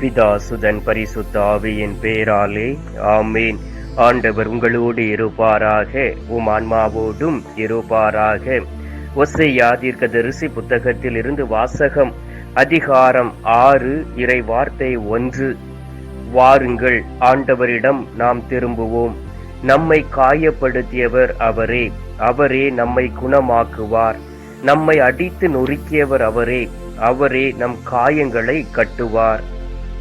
பிதா சுதன் பரிசுத்த ஆவியின் பேராலே. ஆமேன். ஆண்டவர் உங்களோடு இருப்பாராக. உம் ஆன்மாவோடும் இருப்பாராக. ஒசையா தீர்க்கதரிசி புத்தகத்தில் இருந்து வாசகம் அதிகாரம் ஆறு இறை வார்த்தை ஒன்று. வாருங்கள் ஆண்டவரிடம் நாம் திரும்புவோம். நம்மை காயப்படுத்தியவர் அவரே. அவரே நம்மை குணமாக்குவார். நம்மை அடித்து நொறுக்கியவர் அவரே. அவரே நம் காயங்களை கட்டுவார்.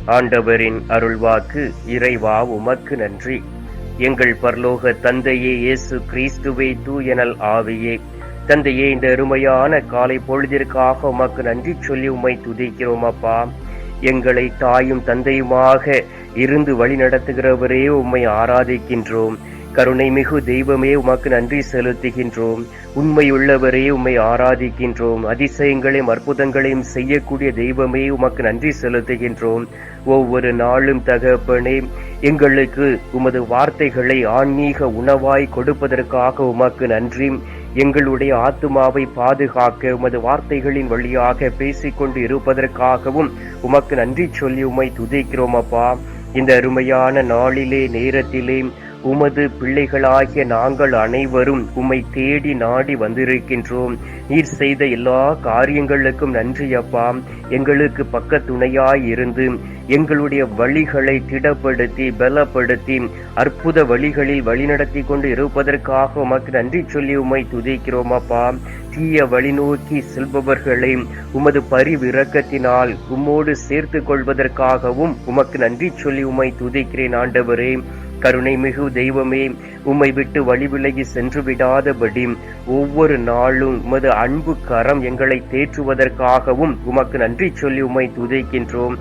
ஆண்டவரின் அருள்வாக்கு இறைவா உமக்கு நன்றி. எங்கள் பரலோக தந்தையே இயேசு கிறிஸ்துவே தூயனல் ஆவியே. தந்தையே இந்த அருமையான காலை பொழுதிற்காக உமக்கு நன்றி சொல்லி உம்மை துதிக்கிறோம் அப்பா. எங்களை தாயும் தந்தையுமாக இருந்து வழி நடத்துகிறவரே உம்மை ஆராதிக்கின்றோம். கருணை மிகு தெய்வமே உமக்கு நன்றி செலுத்துகின்றோம். உண்மையுள்ளவரே உம்மை ஆராதிக்கின்றோம். அதிசயங்களையும் அற்புதங்களையும் செய்யக்கூடிய தெய்வமே உமக்கு நன்றி செலுத்துகின்றோம். ஒவ்வொரு நாளும் தகப்பனே எங்களுக்கு உமது வார்த்தைகளை ஆன்மீக உணவாய் கொடுப்பதற்காக உமக்கு நன்றி. எங்களுடைய ஆத்துமாவை பாதுகாக்க உமது வார்த்தைகளின் வழியாக பேசிக்கொண்டு இருப்பதற்காகவும் உமக்கு நன்றி சொல்லி உம்மை துதிக்கிறோம் அப்பா. இந்த அருமையான நாளிலே நேரத்திலே உமது பிள்ளைகளாகிய நாங்கள் அனைவரும் உம்மை தேடி நாடி வந்திருக்கின்றோம். நீர் செய்த எல்லா காரியங்களுக்கும் நன்றி அப்பா. எங்களுக்கு பக்க துணையாய் இருந்து எங்களுடைய வழிகளை திடப்படுத்தி பலப்படுத்தி அற்புத வழிகளில் வழிநடத்தி கொண்டு இருப்பதற்காக உமக்கு நன்றி சொல்லி உம்மை துதிக்கிறோம் அப்பா. தீய வழி நோக்கி செல்பவர்களை உமது பரிவிறக்கத்தினால் உம்மோடு சேர்த்து கொள்வதற்காகவும் உமக்கு நன்றி சொல்லி உம்மை துதிக்கிறேன் ஆண்டவரே. கருணை மிகு தெய்வமே உம்மை விட்டு வழிவிலகி சென்று விடாதபடி ஒவ்வொரு நாளும் உமது அன்பு கரம் எங்களை தேற்றுவதற்காகவும் உமக்கு நன்றி சொல்லி உம்மை துதைக்கின்றோம்.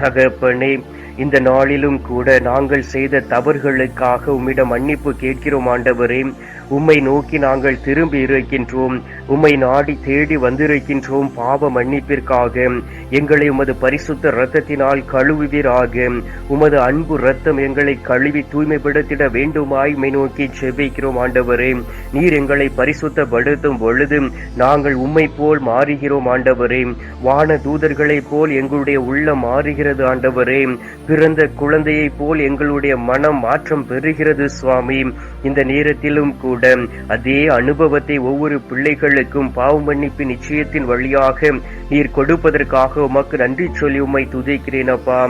தகப்பனே இந்த நாளிலும் கூட நாங்கள் செய்த தவறுகளுக்காக உம்மிடம் மன்னிப்பு கேட்கிறோம் ஆண்டவரே. உம்மை நோக்கி நாங்கள் திரும்பி இருக்கின்றோம். உம்மை நாடி தேடி வந்திருக்கின்றோம் பாவ மன்னிப்பிற்காக. எங்களை உமது பரிசுத்த இரத்தத்தினால் கழுவுவீராக. உமது அன்பு இரத்தம் எங்களை கழுவி தூய்மைப்படுத்திட வேண்டுமாய் உம்மை நோக்கி செபிக்கிறோம் ஆண்டவரே. நீர் எங்களை பரிசுத்தப்படுத்தும் பொழுது நாங்கள் உம்மை போல் மாறுகிறோம் ஆண்டவரே. வான தூதர்களைப் போல் எங்களுடைய உள்ளம் மாறுகிறது ஆண்டவரே. பிறந்த குழந்தையைப் போல் எங்களுடைய மனம் மாற்றம் பெறுகிறது சுவாமி. இந்த நேரத்திலும் கூட அதே அனுபவத்தை ஒவ்வொரு பிள்ளைகளுக்கும் பாவ மன்னிப்பு நிச்சயத்தின் வழியாக நீர் கொடுப்பதற்காக உமக்கு நன்றி சொல்லி உம்மை துதிக்கிறேன் அப்பா.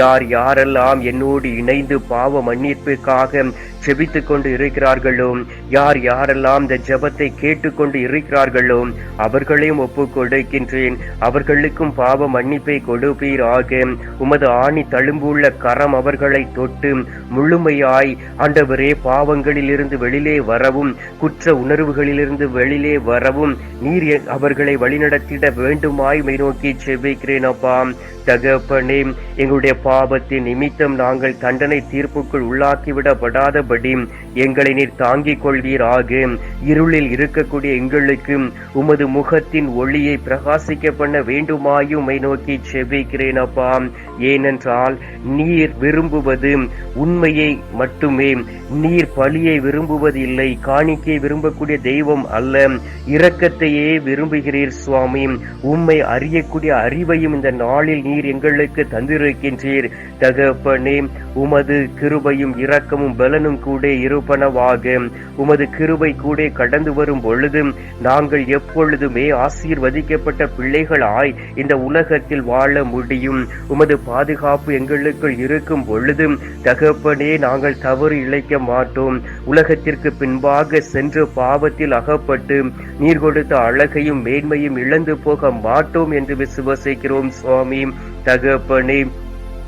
யார் யாரெல்லாம் என்னோடு இணைந்து பாவ மன்னிப்புக்காக செபித்து கொண்டு இருக்கிறார்களோ யார் யாரெல்லாம் இந்த ஜெபத்தை கேட்டுக்கொண்டு இருக்கிறார்களோ அவர்களையும் ஒப்பு கொடுக்கின்றேன். அவர்களுக்கும் பாவ மன்னிப்பை கொடுப்பீராக. உமது ஆணி தழும்புள்ள கரம் அவர்களை தொட்டு முழுமையாய் ஆண்டவரே பாவங்களிலிருந்து வெளியிலே வரவும் குற்ற உணர்வுகளிலிருந்து வெளியிலே வரவும் நீர் அவர்களை வழிநடத்திட வேண்டுமா மை நோக்கி செபிக்கிறேன் அப்பா. தகப்பனே எங்களுடைய பாவத்தின் நிமித்தம் நாங்கள் தண்டனை தீர்ப்புக்குள் உள்ளாக்கிவிடப்படாதபடி எங்களை நீர் தாங்கிக் கொள்வீராக. இருளில் இருக்கக்கூடிய எங்களுக்கு உமது முகத்தின் ஒளியை பிரகாசிக்க பண்ண வேண்டுமாயும் நோக்கி செபிக்கிறேன் அப்பா. ஏனென்றால் நீர் விரும்புவது உண்மையை மட்டுமே. நீர் பழியை விரும்புவது இல்லை காணிக்கை விரும்பக்கூடிய தெய்வம் அல்ல. இரக்கத்தையே விரும்புகிறீர் சுவாமி. உண்மை உம்மை அறியக்கூடிய அறிவையும் இந்த நாளில் நீர் எங்களுக்கு தந்திருக்கின்றீர். தகப்பனே உமது கிருபையும் இரக்கமும் பலனும் கூட இருப்பனவாக. உமது கிருபை கூட கடந்து வரும் பொழுது நாங்கள் எப்பொழுதுமே ஆசீர்வதிக்கப்பட்ட பிள்ளைகளாய் இந்த உலகத்தில் வாழ முடியும். உமது பாதுகாப்பு எங்களுக்குள் இருக்கும் பொழுது தகப்பனே நாங்கள் தவறு இழைக்க மாட்டோம். உலகத்திற்கு பின்பாக சென்று பாவத்தில் அகப்பட்டு நீர் கொடுத்த அழகையும் மேன்மையும் இழந்து போக மாட்டோம் என்று விசுவசிக்கிறோம் சுவாமி. தகப்பனே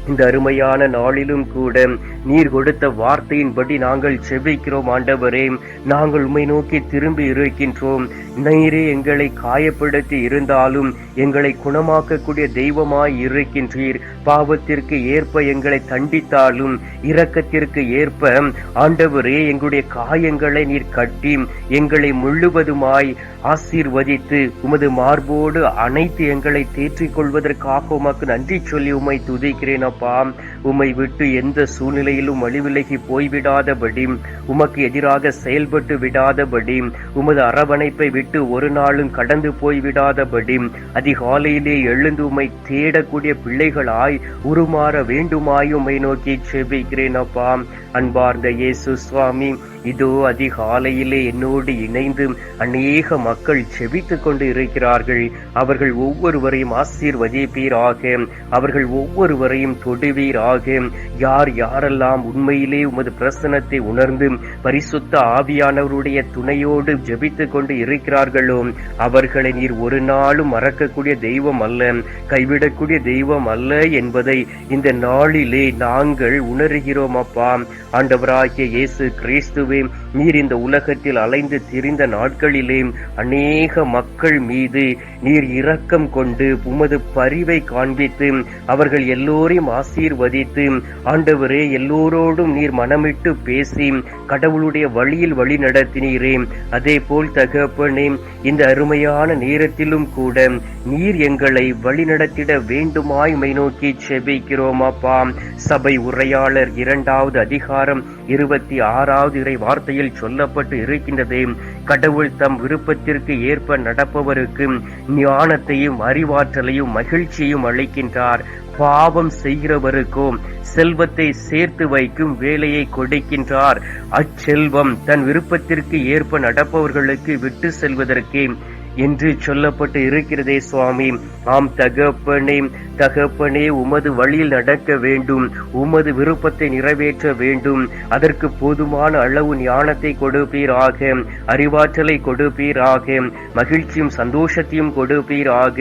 இந்த அருமையான நாளிலும் கூட நீர் கொடுத்த வார்த்தையின்படி நாங்கள் செபிக்கிறோம் ஆண்டவரே. நாங்கள் உம்மை நோக்கி திரும்பி இருக்கின்றோம். நீரே எங்களை காயப்படுத்தி இருந்தாலும் எங்களை குணமாக்கக்கூடிய தெய்வமாய் இருக்கின்றீர். பாவத்திற்கு ஏற்ப எங்களை தண்டித்தாலும் இரக்கத்திற்கு ஏற்ப ஆண்டவரே எங்களுடைய காயங்களை நீர் கட்டி எங்களை முழுவதுமாய் ஆசீர்வதித்து உமது மார்போடு அனைத்து எங்களை தேற்றிக் கொள்வதற்காக உமக்கு நன்றி சொல்லி உமை துதிக்கிறேன் அப்பா உம்மை விட்டு எந்த சூழ்நிலையிலும் வழிவிலகி போய்விடாதபடி உமக்கு எதிராக செயல்பட்டு விடாதபடி உமது அரவணைப்பை விட்டு ஒரு நாளும் கடந்து போய்விடாதபடி அதிகாலையிலே எழுந்து உம்மை தேடக்கூடிய பிள்ளைகளாய் உருமாற வேண்டுமாய் உம்மை நோக்கி செபிக்கிறேன் அப்பா. அன்பார்ந்த இயேசு சுவாமி இதோ அதிகாலையிலே என்னோடு இணைந்து அநேக மக்கள் செபித்துக் கொண்டு இருக்கிறார்கள் அவர்கள் ஒவ்வொருவரையும் ஆசீர்வதிப்பீராக. அவர்கள் ஒவ்வொருவரையும் தொடுவீராக. யார் யாரெல்லாம் உண்மையிலே உமது பிரசனத்தை உணர்ந்து பரிசுத்த ஆவியானவருடைய துணையோடு ஜெபித்துக் கொண்டு இருக்கிறார்களோ அவர்களை நீர் ஒரு நாளும் மறக்கக்கூடிய தெய்வம் அல்ல கைவிடக்கூடிய தெய்வம் அல்ல என்பதை இந்த நாளிலே நாங்கள் உணர்கிறோம் அப்பா. ஆண்டவராகிய இயேசு கிறிஸ்து கிறிஸ்துவே நீர் இந்த உலகத்தில் அலைந்து திரிந்த நாட்களிலே அநேக மக்கள் மீது நீர் இரக்கம் கொண்டு உமது பரிவை காண்பித்து அவர்கள் எல்லோரையும் ஆசீர்வதித்து ஆண்டவரே எல்லோரோடும் நீர் மனமிட்டு பேசி கடவுளுடைய வழியில் வழி நடத்தினீரே. அதே போல் தகப்பனே இந்த அருமையான நேரத்திலும் கூட நீர் எங்களை வழிநடத்திட வேண்டுமாய் மை நோக்கி செபிக்கிறோம் அப்பா. சபை உரையாளர் இரண்டாவது அதிகாரம் இருபத்தி ஆறாவது இறை வார்த்தையில் சொல்லப்பட்டு இருக்கின்றதே. கடவுள் தம் விருப்பத்திற்கு ஏற்ப நடப்பவருக்கு ஞானத்தையும் அறிவாற்றலையும் மகிழ்ச்சியையும் அளிக்கின்றார். பாவம் செய்கிறவருக்கோ செல்வத்தை சேர்த்து வைக்கும் வேலையை கொடுக்கின்றார். அச்செல்வம் தன் விருப்பத்திற்கு ஏற்ப நடப்பவர்களுக்கு விட்டு செல்வதற்கே என்று சொல்லப்பட்டு இருக்கிறதே சுவாமி. ஆம் தகப்பனே தகப்பனே உமது வழியில் நடக்க வேண்டும் உமது விருப்பத்தை நிறைவேற்ற வேண்டும். அதற்கு போதுமான அளவு ஞானத்தை கொடுப்பீராக அறிவாற்றலை கொடுப்பீராக மகிழ்ச்சியும் சந்தோஷத்தையும் கொடுப்பீராக.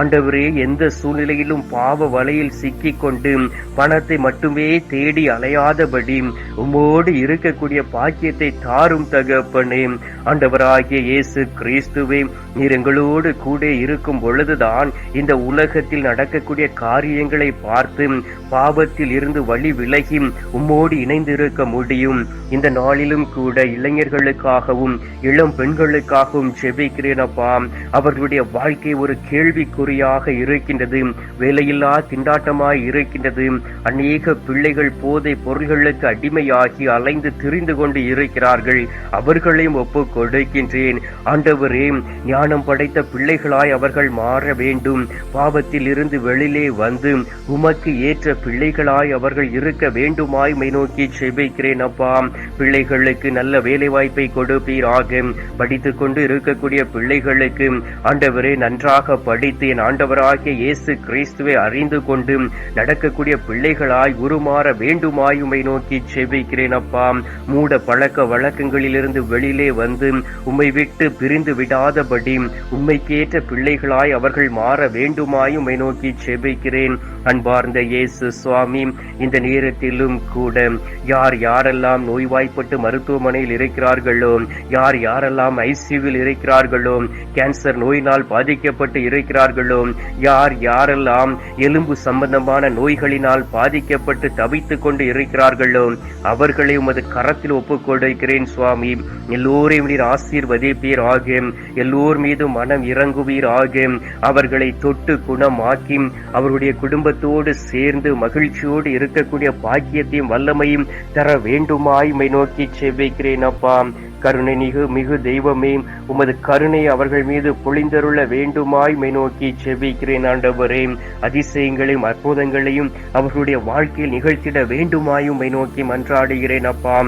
ஆண்டவரே எந்த சூழ்நிலையிலும் பாவ வலையில் சிக்கிக் கொண்டு பணத்தை மட்டுமே தேடி அலையாதபடி உம்மோடு இருக்கக்கூடிய பாக்கியத்தை தாரும் தகப்பனே. ஆண்டவராகிய இயேசு கிறிஸ்துவே நீர் எங்களோடு கூட இருக்கும் பொழுதுதான் இந்த உலகத்தில் நடக்கக்கூடிய உம்முடைய காரியங்களை பார்த்து பாவத்தில் இருந்து வழி விலகி உம்மோடு இணைந்திருக்க முடியும். இந்த நாளிலும் கூட இளைஞர்களுக்காகவும் இளம் பெண்களுக்காகவும் செபிக்கிறேன் அப்பா. அவர்களுடைய வாழ்க்கை ஒரு கேள்விக்குறியாக இருக்கின்றது. வேலையில்லா திண்டாட்டமாய் இருக்கின்றது. அநேக பிள்ளைகள் போதை பொருள்களுக்கு அடிமையாகி அலைந்து திரிந்து கொண்டு இருக்கிறார்கள். அவர்களையும் ஒப்பு கொடுக்கின்றேன். ஆண்டவரே ஞானம் படைத்த பிள்ளைகளாய் அவர்கள் மாற வேண்டும். பாவத்தில் இருந்து வெளி வெளியிலே வந்து உமக்கு ஏற்ற பிள்ளைகளாய் அவர்கள் இருக்க வேண்டுமாய் மை நோக்கி செபிக்கிறேன் அப்பா. பிள்ளைகளுக்கு நல்ல வேலை வாய்ப்பை கொடுப்பீராக. படித்துக் கொண்டு இருக்கக்கூடிய பிள்ளைகளுக்கு ஆண்டவரே நன்றாக படித்து என் ஆண்டவராகிய இயேசு கிறிஸ்துவை அறிந்து கொண்டு நடக்கக்கூடிய பிள்ளைகளாய் உருமாற வேண்டுமாய் உம்மை நோக்கி செபிக்கிறேன் அப்பா. மூட பழக்க வழக்கங்களிலிருந்து வெளியிலே வந்து உம்மை விட்டு பிரிந்து விடாதபடி உண்மைக்கேற்ற பிள்ளைகளாய் அவர்கள் மாற வேண்டுமாய் உம்மை நோக்கி செபிக்கிறேன். அன்பார்ந்த இயேசு சுவாமி இந்த நேரத்திலும் கூட யார் யாரெல்லாம் நோய்வாய்ப்பட்டு மருத்துவமனையில் இருக்கிறார்களோ யார் யாரெல்லாம் ஐசியூவில் இருக்கிறார்களோ கேன்சர் நோயினால் பாதிக்கப்பட்டு இருக்கிறார்களோ யார் யாரெல்லாம் எலும்பு சம்பந்தமான நோய்களினால் பாதிக்கப்பட்டு தவித்துக் கொண்டு இருக்கிறார்களோ அவர்களை உமது கரத்தில் ஒப்புக்கொடுக்கிறேன் சுவாமி. எல்லோரையும் நீர் ஆசீர்வதிப்பீர் ஆகும் எல்லோர் மீது மனம் இறங்குவீர் ஆகும் அவர்களை தொட்டு குணமாக்கி அவருடைய குடும்பத்தோடு சேர்ந்து மகிழ்ச்சியோடு இருக்கக்கூடிய பாக்கியத்தையும் வல்லமையும் தர வேண்டுமாய் மை நோக்கி செவ்விக்கிறேன் அப்பா. கருணை மிகு மிகு தெய்வமே உமது கருணை அவர்கள் மீது பொழிந்தருள வேண்டுமாய் மை நோக்கி செவ்விக்கிறேன் ஆண்டவரே. அதிசயங்களையும் அற்புதங்களையும் அவர்களுடைய வாழ்க்கையில் நிகழ்த்திட வேண்டுமாயும் மை நோக்கி மன்றாடுகிறேன் அப்பா.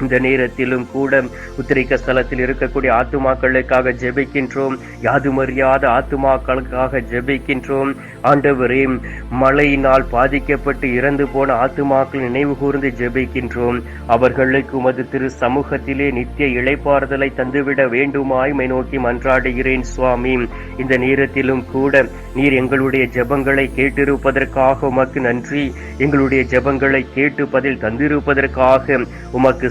இந்த நேரத்திலும் கூட உத்திரிக்க ஸ்தலத்தில் இருக்கக்கூடிய ஆத்துமாக்களுக்காக ஜெபிக்கின்றோம். யாதுமறியாத ஆத்துமாக்களுக்காக ஜெபிக்கின்றோம். ஆண்டவரே மழையினால் பாதிக்கப்பட்டு இறந்து போன ஆத்துமாக்கள் நினைவு கூர்ந்து ஜெபிக்கின்றோம். அவர்களுக்கு உமது திரு சமூகத்திலே நித்திய இழைப்பாறுதலை தந்துவிட வேண்டுமாய் மை நோக்கி மன்றாடுகிறேன் சுவாமி. இந்த நேரத்திலும் கூட நீர் எங்களுடைய ஜெபங்களை கேட்டிருப்பதற்காக உமக்கு நன்றி. எங்களுடைய ஜெபங்களை கேட்டு பதில் தந்திருப்பதற்காக உமக்கு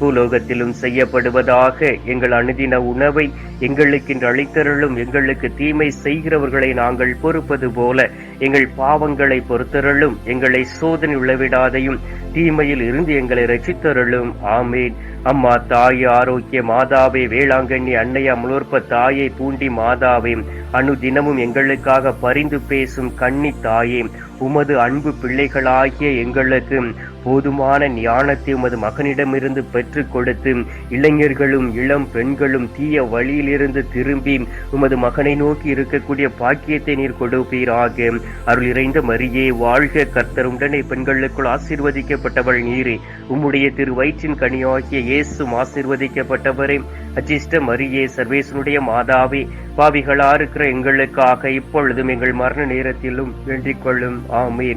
பூலோகத்திலும் செய்யப்படுவதாக எங்கள் அனுதின உணவை எங்களுக்கென்று அளித்தருளும் எங்களுக்கு தீமை செய்கிறவர்களை நாங்கள் பொறுப்பது போல எங்கள் பாவங்களை பொறுத்தருளும் எங்களை சோதனை உளவிடாதையும் தீமையில் இருந்து எங்களை ரசித்தருளும் ஆமேன். அம்மா தாய் ஆரோக்கிய மாதாவே வேளாங்கண்ணி அன்னையா முழுற்ப தாயை பூண்டி மாதாவே அணு தினமும் எங்களுக்காக பரிந்து பேசும் கன்னி தாயே உமது அன்பு பிள்ளைகளாகிய எங்களுக்கு போதுமான ஞானத்தை உமது மகனிடமிருந்து பெற்று கொடுத்து இளைஞர்களும் இளம் பெண்களும் தீய வழியிலிருந்து திரும்பி உமது மகனை நோக்கி இருக்கக்கூடிய பாக்கியத்தை நீர் கொடுப்பீராக. அருள் இறைந்த மரியே வாழ்க கர்த்தர். உடனே பெண்களுக்குள் ஆசீர்வதிக்கப்பட்டவள் நீரே. உம்முடைய திரு வயிற்றின் கனியாகிய இயேசும் ஆசீர்வதிக்கப்பட்டவரே. அஜிஷ்ட மரியே சர்வேசனுடைய மாதாவே பாவிகளா இருக்கிற எங்களுக்காக இப்பொழுதும் எங்கள் மரண நேரத்திலும் வேண்டிக் கொள்ளும். ஆமீன்.